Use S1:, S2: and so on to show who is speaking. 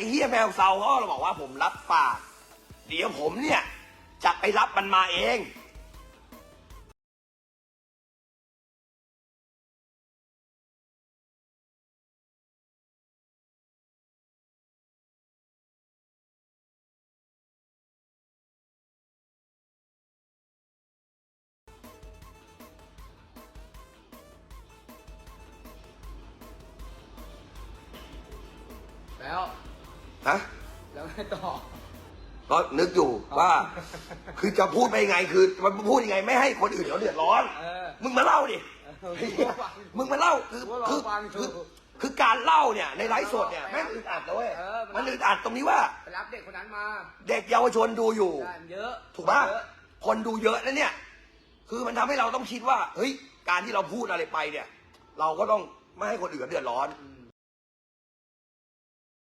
S1: อ้เฮียแมวเซาเขาก็บอกว่าผมรับปาก เดี๋ยวผมเนี่ย จะไปรับมันมาเอง
S2: แล้ว
S1: นะ
S2: แล้วไงต่อ
S1: ก็นึกอยู่ว่า คือจะพูดไปยังไงคือมันพูดยังไงไม่ให้คนอื่นเขาเดือดร้อน
S2: เออ
S1: มึงมาเล่าดิ
S2: เออ
S1: ไอ้เหี้ยมึงมาเล่าคือ
S2: ว่าเรา
S1: คือ
S2: ฟังอยู่
S1: คือคือการเล่าเนี่ยในไลฟ์สดเนี่ยแม่งอึดอัดนะเว้ย
S2: เออมัน
S1: มันอึดอัดตรงนี้ว่า
S2: ไปรับเด็กคนนั้นมา
S1: เด็กเยาวชนดูอยู่
S2: ได้มันเยอะ
S1: ถูกปะ
S2: เยอะ
S1: คนดูเยอะนะเนี่ย คือมันทำให้เราต้องคิดว่า เฮ้ย การที่เราพูดอะไรไปเนี่ย เราก็ต้องไม่ให้คนอื่นเดือดร้อน
S2: อืม